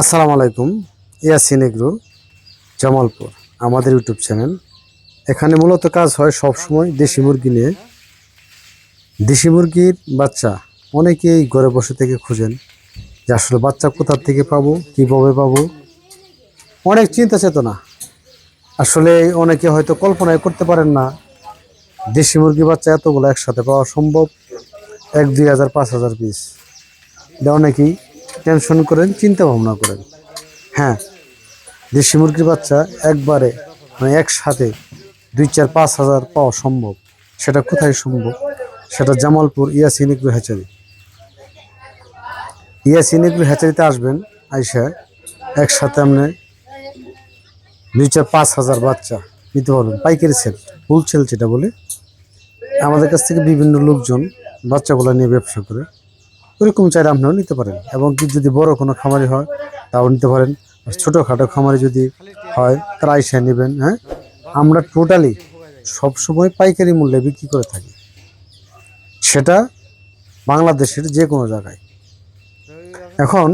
আসসালামু আলাইকুম, ইয়াসিন এগ্রো, জামালপুর, আমাদের ইউটিউব চ্যানেল। এখানে মূলত কাজ হয় সব সময় দেশি মুরগি নিয়ে। দেশি মুরগির বাচ্চা অনেকেই ঘরে বসে থেকে খুঁজেন যে আসলে বাচ্চা কোথার থেকে পাবো, কীভাবে পাবো। অনেক চিন্তা চেতনা। আসলে অনেকে হয়তো কল্পনাই করতে পারেন না, দেশি মুরগি বাচ্চা এতগুলো একসাথে পাওয়া সম্ভব, এক দুই হাজার, পাঁচ হাজার পিস। অনেকেই টেনশন করেন, চিন্তা ভাবনা করেন। হ্যাঁ দেশি মুরগির বাচ্চা একবারে মানে একসাথে দুই চার পাঁচ হাজার পাওয়া সম্ভব। সেটা কোথায় সম্ভব? সেটা Jamalpur Yasin agro hatchery Yasin agro হ্যাচারিতে আসবেন, আইসা একসাথে আপনি দুই চার পাঁচ হাজার বাচ্চা নিতে পারবেন। পাইকারি সেল ফুল সেল যেটা বলে। আমাদের কাছ থেকে বিভিন্ন লোকজন বাচ্চাগুলো নিয়ে ব্যবসা করে। ওরকম চাইলে আপনিও নিতে পারেন। এবং কি যদি বড় কোনো খামারি হয়, তাও নিতে পারেন। ছোটোখাটো খামারি যদি হয়, তারা আইসা নেবেন হ্যাঁ? আমরা টোটালি সবসময় পাইকারি মূল্যে বিক্রি করে থাকি। সেটা বাংলাদেশের যে কোনো জায়গায়। এখন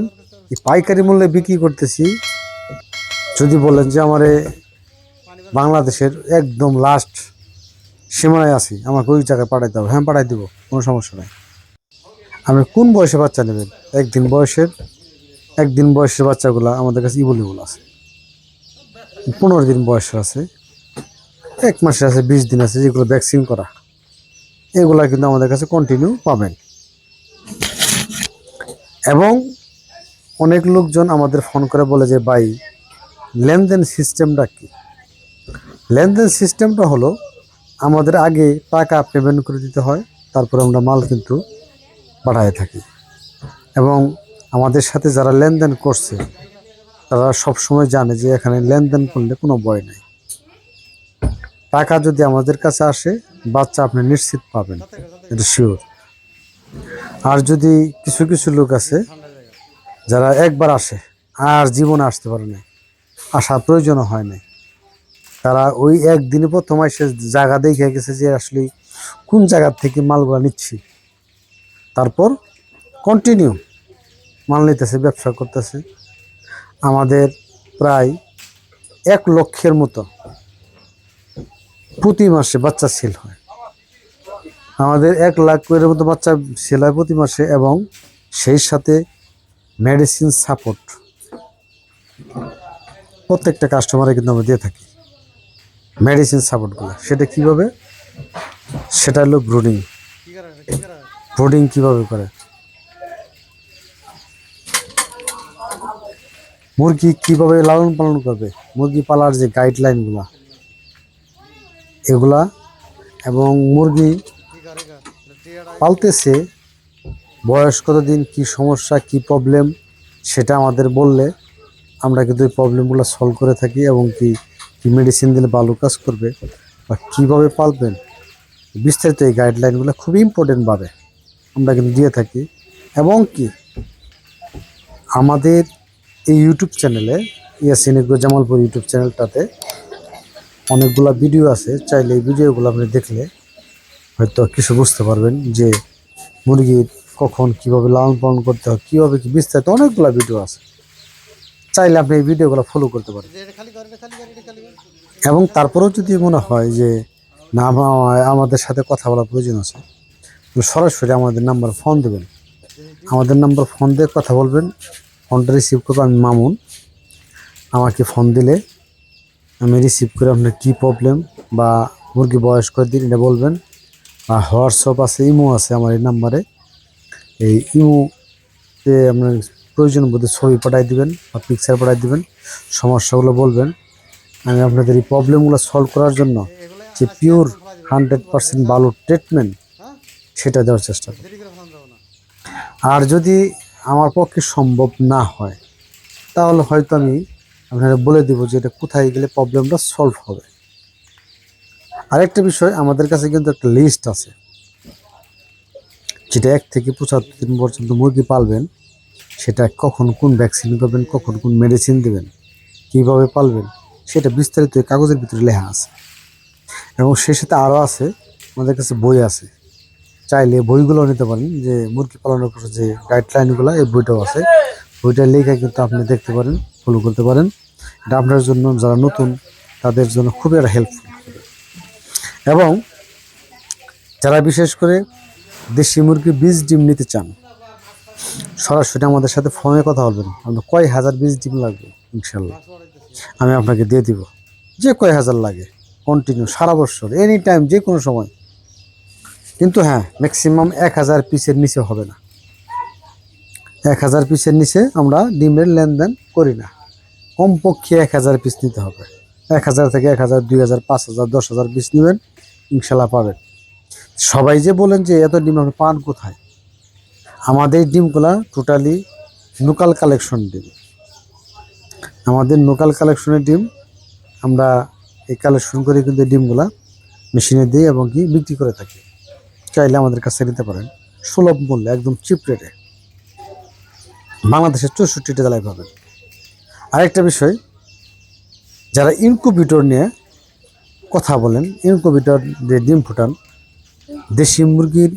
এই পাইকারি মূল্যে বিক্রি করতেছি, যদি বলেন যে আমারে বাংলাদেশের একদম লাস্ট সীমানায় আছি, আমাকে ওই জায়গায় পাঠাইতে হবে। হ্যাঁ পাঠাই দেবো, কোনো সমস্যা নাই। আপনি কোন বয়সে বাচ্চা নেবেন? একদিন বয়সের একদিন বয়সের বাচ্চাগুলো আমাদের কাছে ইবলিবল আছে। পনেরো দিন বয়সের আছে, এক মাসের আছে, বিশ দিন আছে, যেগুলো ভ্যাকসিন করা। এগুলা কিন্তু আমাদের কাছে কন্টিনিউ পাবেন। এবং অনেক লোকজন আমাদের ফোন করে বলে যে, ভাই, লেনদেন সিস্টেমটা কী? লেনদেন সিস্টেমটা হলো, আমাদের আগে টাকা পেমেন্ট করে দিতে হয়, তারপরে আমরা মাল কিন্তু পাঠায় থাকি। এবং আমাদের সাথে যারা লেনদেন করছে, তারা সব সময় জানে যে এখানে লেনদেন করলে কোনো ভয় নাই। টাকা যদি আমাদের কাছে আসে, বাচ্চা আপনি নিশ্চিত পাবেন, এটা শিওর আর যদি কিছু কিছু লোক আছে, যারা একবার আসে, আর জীবনে আসতে পারে না আসার প্রয়োজনও হয় না তারা ওই একদিনে প্রথম এসে জায়গা দেখে গেছে যে আসলে কোন জায়গা থেকে মালগুলো নিচ্ছি। তারপর কন্টিনিউ মাল নিতেছে, ব্যবসা করতেছে। আমাদের প্রায় এক লক্ষের মতো প্রতি মাসে বাচ্চা সেল হয়। আমাদের এক লাখ করে মতো বাচ্চা সেল হয় প্রতি মাসে এবং সেই সাথে মেডিসিন সাপোর্ট প্রত্যেকটা কাস্টমারে কিন্তু আমরা দিয়ে থাকি। মেডিসিন সাপোর্টগুলো সেটা কীভাবে? সেটা হলো ব্রুডিং ব্রুডিং কীভাবে করে? মুরগি কীভাবে লালন পালন করবে? মুরগি পালার যে গাইডলাইনগুলা এগুলা এবং মুরগি পালতেছে, বয়স কতদিন, কি সমস্যা, কি প্রবলেম সেটা আমাদের বললে আমরা কিন্তু এই প্রবলেমগুলো সলভ করে থাকি এবং কি কি মেডিসিন দিলে ভালো কাজ করবে বা কীভাবে পালবেন, বিস্তারিত এই গাইডলাইনগুলো খুবই ইম্পর্টেন্টভাবে আমরা কিন্তু দিয়ে থাকি। এবং কি, আমাদের এই ইউটিউব চ্যানেলে ইয়াসিন এগ্রো জামালপুর ইউটিউব চ্যানেলটাতে অনেকগুলো ভিডিও আছে। চাইলে এই ভিডিওগুলো আপনি দেখলে হয়তো কিছু বুঝতে পারবেন যে মুরগির কখন কীভাবে লালন পালন করতে হয়, কীভাবে কি বিস্তারিত অনেকগুলো ভিডিও আছে। চাইলে আপনি এই ভিডিওগুলো ফলো করতে পারেন। এবং তারপরেও যদি মনে হয় যে না আমা- আমাদের সাথে কথা বলার প্রয়োজন আছে সরাসরি আমাদের নাম্বার ফোন দেবেন। আমাদের নাম্বার ফোন দিয়ে কথা বলবেন। ফোনটা রিসিভ করব আমি মামুন। আমাকে ফোন দিলে আমি রিসিভ করে আপনার কী প্রবলেম বা মুরগি বয়স করে দিন এটা বলবেন। বা হোয়াটসঅ্যাপ আছে, ইমো আছে আমার এই নাম্বারে। এই ইমোতে আপনার প্রয়োজন বোধে ছবি পাঠাই দিবেন বা পিকচার পাঠাই দিবেন। সমস্যাগুলো বলবেন। আমি আপনাদের এই প্রবলেমগুলো সলভ করার জন্য যে পিওর হান্ড্রেড পার্সেন্ট ভালো ট্রিটমেন্ট সেটা দেওয়ার চেষ্টা করব আর যদি আমার পক্ষে সম্ভব না হয়, তাহলে হয়তো আমি আপনারা বলে দিব যে এটা কোথায় গেলে প্রবলেমটা সলভ হবে। আরেকটা বিষয়, আমাদের কাছে কিন্তু একটা লিস্ট আছে, যেটা এক থেকে পঁচাত্তর দিন পর্যন্ত মুরগি পালবেন। সেটা কখন কোন ভ্যাকসিন করবেন কখন কোন মেডিসিন দেবেন, কীভাবে পালবেন, সেটা বিস্তারিত কাগজের ভিতরে লেখা আছে। এবং সেই সাথে আরও আছে, আমাদের কাছে বই আছে। চাইলে বইগুলো নিতে পারেন, যে মুরগি পালনের যে গাইডলাইনগুলো এই বইটাও আছে। বইটা লেখা কিন্তু আপনি দেখতে পারেন ফলো করতে পারেন। এটা আপনার জন্য যারা নতুন, তাদের জন্য খুবই একটা হেল্পফুল এবং যারা বিশেষ করে দেশি মুরগি বীজ ডিম নিতে চান, সরাসরি আমাদের সাথে ফোনে কথা বলবেন। আপনার কয় হাজার বীজ ডিম লাগবে? ইনশাল্লাহ আমি আপনাকে দিয়ে দিব। যে কয় হাজার লাগে কন্টিনিউ সারা বছর এনি টাইম যে কোনো সময়। কিন্তু হ্যাঁ ম্যাক্সিমাম এক হাজার পিসের নিচে হবে না। এক হাজার পিসের নিচে আমরা ডিমের লেনদেন করি না। কমপক্ষে এক হাজার পিস নিতে হবে। এক হাজার থেকে এক হাজার, দুই হাজার, পাঁচ হাজার, দশ হাজার পিস নেবেন ইনশাল্লাহ পাবেন। সবাই যে বলেন যে এত ডিম আপনি পান কোথায়? আমাদের ডিমগুলা টোটালি লোকাল কালেকশন ডিম। আমাদের লোকাল কালেকশনের ডিম আমরা এই কালেকশন করে কিন্তু ডিমগুলা মেশিনে দিই এবং কি বিক্রি করে থাকি। চাইলে আমাদের কাছে নিতে পারেন। সুলভ মূল্যে, একদম চিপ রেটে বাংলাদেশের চৌষট্টিটা জেলায় পাবেন। আরেকটা বিষয়, যারা ইনকুবিটর নিয়ে কথা বলেন ইনকুবিটর যে ডিম ফুটান, দেশি মুরগির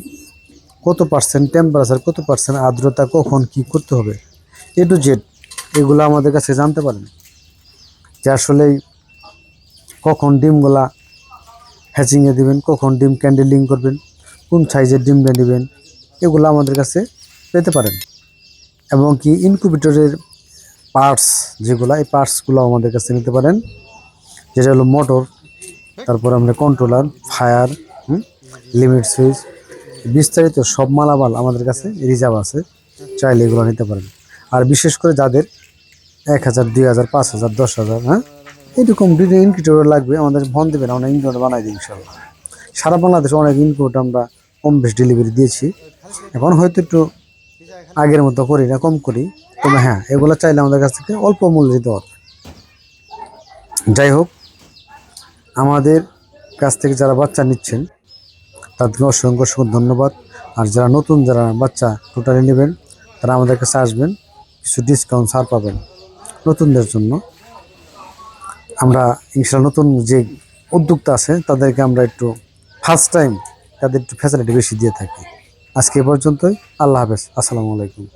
কত পার্সেন্ট টেম্পারেচার কত পার্সেন্ট আর্দ্রতা, কখন কি করতে হবে এ টু জেড এগুলো আমাদের কাছে জানতে পারেন। যে আসলে কখন ডিমগুলা হ্যাচিংয়ে দিবেন, কখন ডিম ক্যান্ডেলিং করবেন কোন সাইজের ডিমটা নেবেন, এগুলো আমাদের কাছে পেতে পারেন। এবং কি ইনকুবেটরের পার্টস যেগুলো, এই পার্টসগুলো আমাদের কাছে নিতে পারেন। যেটা হলো মোটর তারপর আমরা কন্ট্রোলার ফায়ার লিমিট সুইচ বিস্তারিত সব মালামাল আমাদের কাছে রিজার্ভ আছে, চাইলে এগুলো নিতে পারেন। আর বিশেষ করে যাদের এক হাজার, দুই হাজার, পাঁচ হাজার, দশ হাজার হ্যাঁ এরকম ইনকিউবেটর লাগবে, আমাদের ফোন দেবেন, আমরা ইনকিউবেটর বানাই দিই ইনশাল্লাহ। সারা বাংলাদেশে অনেক ইনকিউবেটর আমরা কম বেশ ডেলিভারি দিয়েছি। এখন হয়তো একটু আগের মতো করি না, কম করি। তবে হ্যাঁ এগুলো চাইলে আমাদের কাছ থেকে অল্প মূল্য দিতে পারবে যাই হোক, আমাদের কাছ থেকে যারা বাচ্চা নিচ্ছেন, তাদেরকে অসংখ্য অসংখ্য ধন্যবাদ। আর যারা নতুন, যারা বাচ্চা টোটালি নেবেন, তারা আমাদের কাছে আসবেন, কিছু ডিসকাউন্ট ছাড় পাবেন নতুনদের জন্য। আমরা ইনশাল্লাহ নতুন যে উদ্যোক্তা আছে, তাদেরকে আমরা একটু ফার্স্ট টাইম তাদের একটু ফ্যাসিলিটি বেশি দিয়ে থাকি। আজকে পর্যন্তই। আল্লাহ হাফেজ। আসসালামু আলাইকুম।